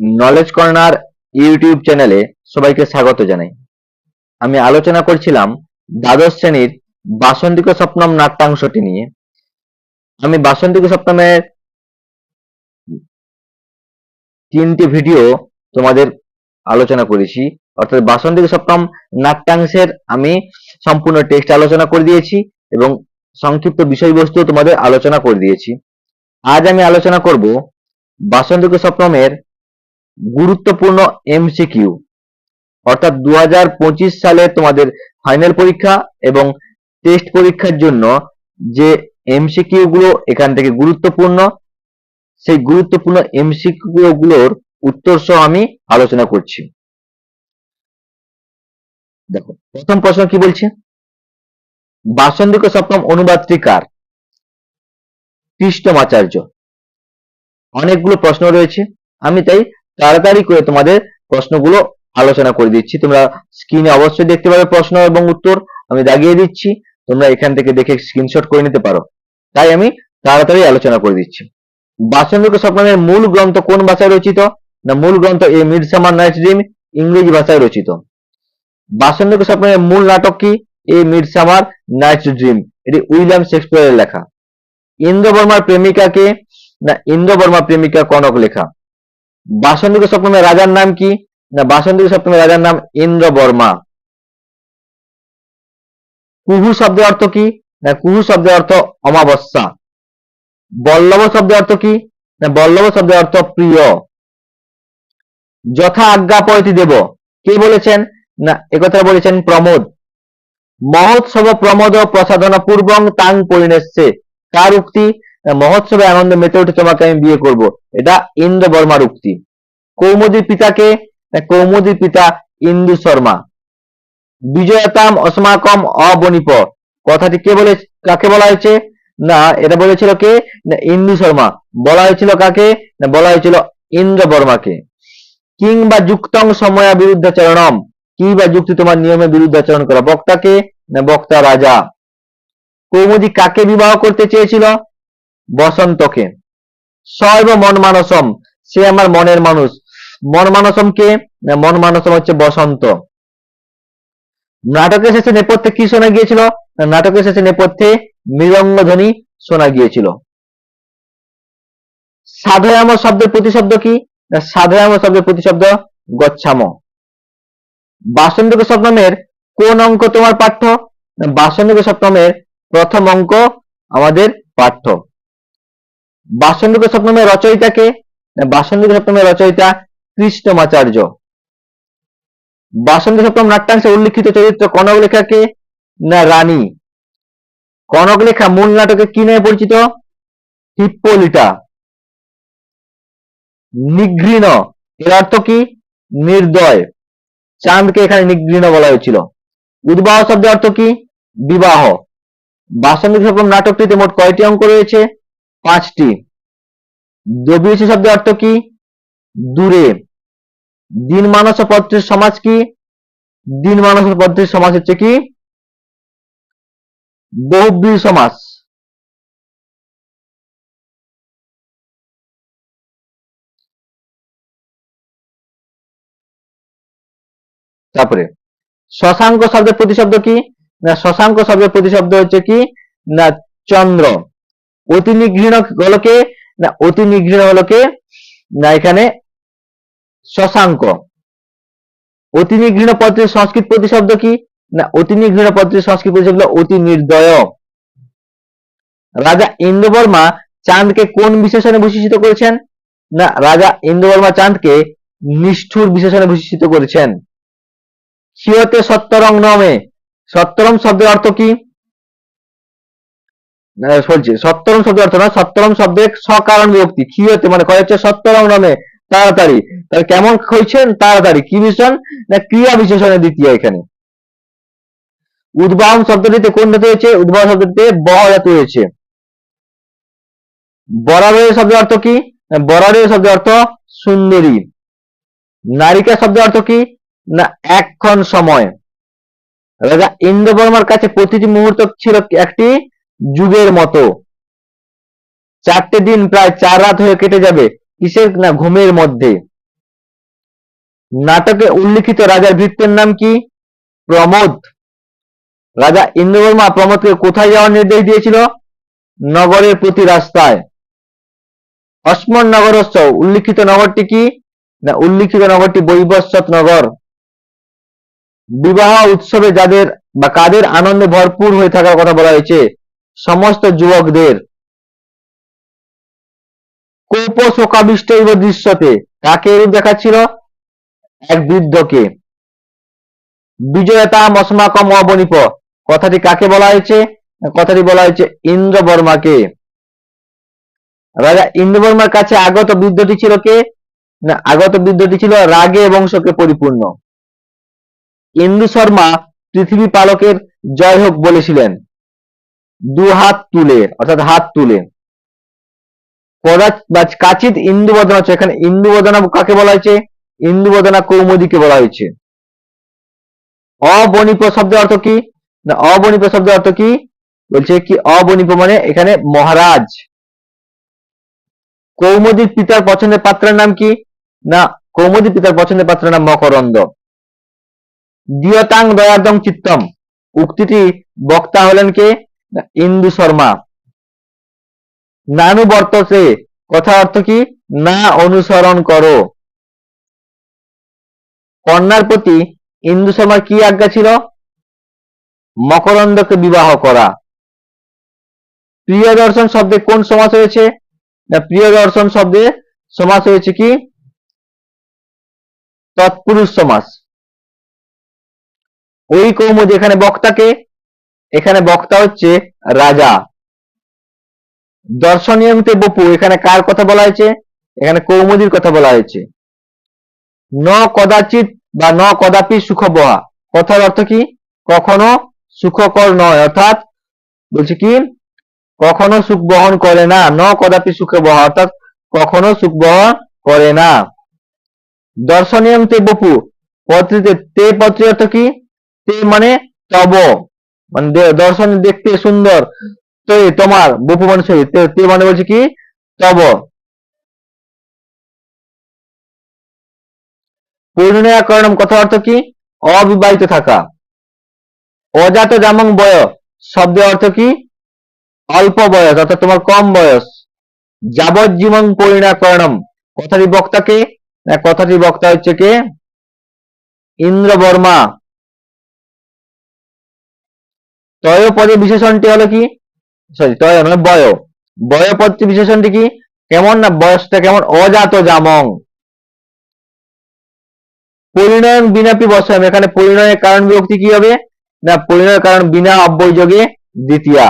Knowledge corner YouTube চ্যানেলে সবাইকে স্বাগত জানাই। আমি আলোচনা করছিলাম দ্বাদশ শ্রেণির বাসন্তিক স্বপ্নম নাট্যাংশটি নিয়ে। আমি বাসন্তিক স্বপ্নমের তিনটি ভিডিও তোমাদের আলোচনা করেছি। অর্থাৎ বাসন্তিক স্বপ্নম নাট্যাংশের আমি সম্পূর্ণ টেক্সট আলোচনা করে দিয়েছি এবং সংক্ষিপ্ত বিষয়বস্তু তোমাদের আলোচনা করে দিয়েছি। আজ আমি আলোচনা করব বাসন্তিক স্বপ্নমের গুরুত্বপূর্ণ এমসিকিউ অর্থাৎ দু হাজার পঁচিশ সালে তোমাদের ফাইনাল পরীক্ষা এবং টেস্ট পরীক্ষার জন্য যে এমসিকিউ গুলো এখান থেকে গুরুত্বপূর্ণ, সেই গুরুত্বপূর্ণ এমসিকিউ গুলোর উত্তর সহ আমি আলোচনা করছি। দেখো, প্রথম প্রশ্ন কি বলছে? বাসন্তিক স্বপ্নম অনুবাদটি কার? কৃষ্ণমাচার্য। অনেকগুলো প্রশ্ন রয়েছে। আমি তাই তাড়াতাড়ি করে তোমাদের প্রশ্নগুলো আলোচনা করে দিচ্ছি। তোমরা স্ক্রিনে অবশ্যই দেখতে পাবে প্রশ্ন এবং উত্তর। আমি দাগিয়ে দিচ্ছি। তোমরা এখান থেকে দেখে স্ক্রিনশট করে নিতে পারো। তাই আমি তাড়াতাড়ি আলোচনা করে দিচ্ছি। বাসন্তিক স্বপ্নের মূল গ্রন্থ কোন ভাষায় রচিত? না, মূল গ্রন্থ a midsummer night dream ইংরেজি ভাষায় রচিত। বাসন্তিক স্বপ্নের মূল নাটক কি? A midsummer night dream এটি উইলিয়াম শেক্সপিয়ারের লেখা। ইন্দ্র বর্মার প্রেমিকাকে না ইন্দ্র বর্মা প্রেমিকা কনক লেখা। বাসন্তিক স্বপ্নের রাজার নাম কি? না বাসন্তিক স্বপ্নের রাজার নাম ইন্দ্র বর্মা কুহু শব্দের অর্থ কি? না, কুহু শব্দের অর্থ অমাবস্যা। বল্লভ শব্দের অর্থ কি? না, বল্লভ শব্দের অর্থ প্রিয়। যথা আজ্ঞা পয়তি দেব। কে বলেছেন? না একথা বলেছেন প্রমোদ। মহোৎসব প্রমোদ প্রসাধনা পূর্বং তাং পরিণেছে কার উক্তি? মহোৎসবে আনন্দে মেতে উঠে তোমাকে আমি বিয়ে করব। এটা ইন্দ্র বর্মার উক্তি কৌমুদীর পিতাকে কৌমুদীর পিতা ইন্দু শর্মা। বিজয়তাম অসমাকম অবনিপ। কথাটি কে বলে, কাকে বলা হয়েছে? না, এটা বলেছিল কে? না, ইন্দু শর্মা। বলা হয়েছিল কাকে? না, বলা হয়েছিল ইন্দ্র বর্মাকে। কিংবা যুক্তং সময়া বিরুদ্ধাচরণম। কি বা যুক্তি তোমার নিয়মে বিরুদ্ধাচরণ করা? বক্তাকে? না, বক্তা রাজা। কৌমুদি কাকে বিবাহ করতে চেয়েছিল? বসন্তকে। সর্ব মন মানসম সে আমার মনের মানুষ। মন মানসম কে? মন মানসম হচ্ছে বসন্ত। নাটকের শেষে নেপথ্যে কি শোনা গিয়েছিল? নাটকের শেষে নেপথ্যে মৃদঙ্গধ্বনি শোনা গিয়েছিল। সাধয়াম শব্দের প্রতিশব্দ কি? সাধয়াম শব্দের প্রতিশব্দ গচ্ছাম। বাসন্তিক সপ্তমের কোন অঙ্ক তোমার পাঠ্য? বাসন্তিক সপ্তমের প্রথম অঙ্ক আমাদের পাঠ্য। বাসন্তিক সপ্তমের রচয়িতা কে? বাসন্তিক সপ্তমের রচয়িতা কৃষ্ণমাচার্য। বাসন্তী সপ্তম নাট্যাংশে উল্লিখিত চরিত্র কনক লেখাকে না, রানী। কনক লেখা মূল নাটকে কি নামে পরিচিত? হিপ্পোলিটা। নিঘৃণ এর অর্থ কি? নির্দয়। চাঁদকে এখানে নিঘৃণ বলা হয়েছিল। উদ্বাহ শব্দের অর্থ কি? বিবাহ। বাসন্তী সপ্তম নাটকটিতে মোট কয়টি অঙ্ক রয়েছে? পাঁচটি। দ্রবিড়শি শব্দের অর্থ কি? দূরে। দিন মানস পত্রের সমাজ কি? দিন মানস পত্রের সমাজ হচ্ছে কি? বহুব্রী সমাস তারপরে, শশাঙ্ক শব্দের প্রতিশব্দ কি? না, শশাঙ্ক শব্দের প্রতিশব্দ হচ্ছে কি? না, চন্দ্র। অতি নিঘৃণ হলোকে না, অতি নিঘৃণ হলোকে না, এখানে শশাঙ্ক। অতি নিঘৃণ পত্রের সংস্কৃত প্রতিশব্দ কি? না, অতি নিঘৃণ পত্রের সংস্কৃত প্রতিশব্দ অতি নির্দয়। রাজা ইন্দ্রবর্মা চাঁদকে কোন বিশেষণে ভূষিত করেছেন? না, রাজা ইন্দ্রবর্মা চাঁদকে নিষ্ঠুর বিশেষণে ভূষিত করেছেন। ক্ষিয়তে সত্তরং নমে। সত্তরম শব্দের অর্থ কি? বলছি সত্তরম শব্দের অর্থ না, সত্তরম শব্দের সকারণ বিভক্তি। ক্ষিয়তে মানে কয় হচ্ছে? সত্তরং নমে, তাড়াতাড়ি। তাহলে কেমন হয়েছেন তাড়াতাড়ি। কি বিশেষণ না, ক্রিয়া বিশেষণের দ্বিতীয় এখানে। উদ্বাহন শব্দটিতে কোন ধাতু হয়েছে? উদ্বাহ শব্দটিতে ব ধাতু হয়েছে। বরারের শব্দের অর্থ কি? না বরারের শব্দের অর্থ সুন্দরী। নারিকা শব্দের অর্থ কি? না, একক্ষণ সময়। রাজা ইন্দ্রবর্মার কাছে প্রতিটি মুহূর্ত ছিল একটি যুগের মতো। চারটে দিন প্রায় চার রাত হয়ে কেটে যাবে কিসের না ঘুমের মধ্যে। নাটকে উল্লিখিত রাজার ভৃত্যের নাম কি? প্রমোদ। রাজা ইন্দ্রবর্মা প্রমোদকে কোথায় যাওয়ার নির্দেশ দিয়েছিল? নগরের প্রতি রাস্তায়। অসমন নগরস্থ, উল্লিখিত নগরটি কি? না, উল্লিখিত নগরটি বৈবস্বত নগর। বিবাহ উৎসবে যাদের বা কাদের আনন্দে ভরপুর হয়ে থাকার কথা বলা হয়েছে? সমস্ত যুবকদের কোপ শোকাবিষ্ট ইব দৃশ্যতে কাকে এরূপ দেখাচ্ছিল? এক বৃদ্ধকে। বিজয়তা মসমাকম অবনিপ কথাটি কাকে বলা হয়েছে? কথাটি বলা হয়েছে ইন্দ্রবর্মাকে। রাজা ইন্দ্রবর্মার কাছে আগত বৃদ্ধটি ছিল কে? না, আগত বৃদ্ধটি ছিল রাগে এবং শোকে পরিপূর্ণ। ইন্দু শর্মা পৃথিবী পালকের জয় হোক বলেছিলেন। দু হাত তুলে, অর্থাৎ হাত তুলে। কাচিত ইন্দু বদনা হচ্ছে এখানে ইন্দু বদনা কাকে বলা হয়েছে? ইন্দু বদনা কৌমুদীকে বলা হয়েছে। অবনিপ শব্দের অর্থ কি? না অবনিপ শব্দের অর্থ কি? বলছে কি অবনিপ মানে এখানে মহারাজ। কৌমুদীর পিতার পছন্দের পাত্রের নাম কি? না কৌমুদী পিতার পছন্দের পাত্রের নাম মকরন্দ। দিয়তাং দয়াদং চিত্তম। উক্তিটি বক্তা হলেন কে? ইন্দু শর্মা। নানু বর্তসে, কথা অর্থ কি? না অনুসরণ করো। কন্যার প্রতি ইন্দু শর্মার কি আজ্ঞা ছিল? মকরন্দকে বিবাহ করা। প্রিয় দর্শন শব্দে কোন সমাস হয়েছে? না, প্রিয় দর্শন শব্দে সমাস হয়েছে কি? তৎপুরুষ সমাস। ওই কৌমুদ এখানে বক্তাকে এখানে বক্তা হচ্ছে রাজা। দর্শনীয়তে বপু, এখানে কার কথা বলা হয়েছে? এখানে কৌমুদির কথা বলা হয়েছে। ন কদাচিৎ বা ন কদাপি সুখ বহা কথার অর্থ কি? কখনো সুখকর নয়। অর্থাৎ বলছে কি? কখনো সুখ বহন করে না। ন কদাপি সুখে বহা অর্থাৎ কখনো সুখ বহন করে না। দর্শনীয়ম তে বপু, পত্রিতে তে পত্রী অর্থ কি? তে মানে তব। মানে দর্শন দেখতে সুন্দর। তো তোমার বপু মানে তে মানে বলছে কি? তব। পরিণয়াকরণম কথা অর্থ কি? অবিবাহিত থাকা। অজাত জামং বয় শব্দের অর্থ কি? অল্প বয়স, অর্থাৎ তোমার কম বয়স। যাবজ্জীবন পরিণাকরণম কথাটি বক্তাকে কথাটি বক্তা হচ্ছে কে? ইন্দ্র বর্মা তয় পদে বিশেষণটি হলো কি? সরি তয় নয় বয়। বয় পদটি বিশেষণটি কি? কেমন না বয়সটা কেমন? অজাত জামং। পরিণয়ন বিনাপি বসাম এখানে পরিণয়ের কারণ বিভক্তি কি হবে? না, পরিণয়ের কারণ বিনা অব্যয় যোগে দ্বিতীয়া।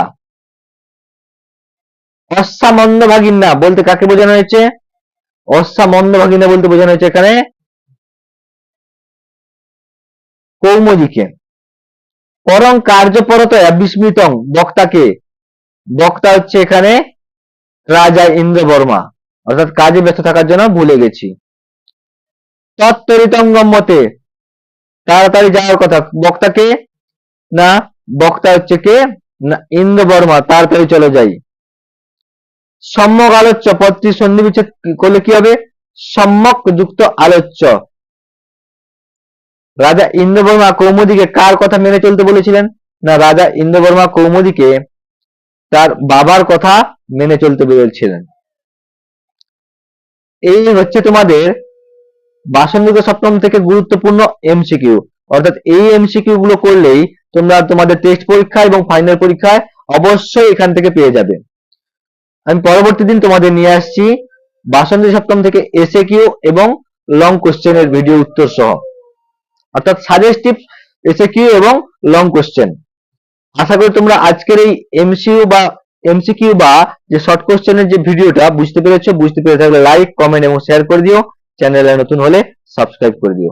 অস্সামন্দ ভাগিন্না বলতে কাকে বোঝানো হয়েছে? অস্সামন্দ ভাগিন্না বলতে বোঝানো হয়েছে এখানে কৌমদিকে পরং কার্যপরত বিস্মৃতং বক্তাকে বক্তা হচ্ছে এখানে রাজা ইন্দ্রবর্মা। অর্থাৎ কাজে ব্যস্ত থাকার জন্য ভুলে গেছি। তত্তরিতং গম্মতে তাড়াতাড়ি যাওয়ার কথা। বক্তাকে না, বক্তা হচ্ছে কে? না, ইন্দ্রবর্মা। তাড়াতাড়ি চলে যাই। সম্যক আলোচ্য। পদটি সন্ধি বিচ্ছেদ করলে কি হবে? সম্যক যুক্ত আলোচ্য। রাজা ইন্দ্রবর্মা কৌমুদীকে কার কথা মেনে চলতে বলেছিলেন? না, রাজা ইন্দ্রবর্মা কৌমুদীকে তার বাবার কথা মেনে চলতে বলেছিলেন। এই হচ্ছে তোমাদের বাসন্তিক সপ্তম থেকে গুরুত্বপূর্ণ এমসিকিউ অর্থাৎ এই এমসিকিউ গুলো করলেই তোমরা তোমাদের টেস্ট পরীক্ষা এবং ফাইনাল পরীক্ষায় অবশ্যই এখান থেকে পেয়ে যাবে। আমি পরবর্তী দিন তোমাদের নিয়ে আসছি বাসন্তী সপ্তম থেকে এসএ কিউ এবং লং কোশ্চেনের ভিডিও উত্তর সহ অর্থাৎ সাজেস্টিভ এসে কিউ এবং লং কোশ্চেন আশা করি তোমরা আজকের এই এমসিইউ বা এমসিকিউ বা যে শর্ট কোশ্চেনের যে ভিডিওটা বুঝতে পেরেছ, বুঝতে পেরে থাকলে লাইক কমেন্ট এবং শেয়ার করে দিও। চ্যানেলে নতুন হলে সাবস্ক্রাইব করে দিও।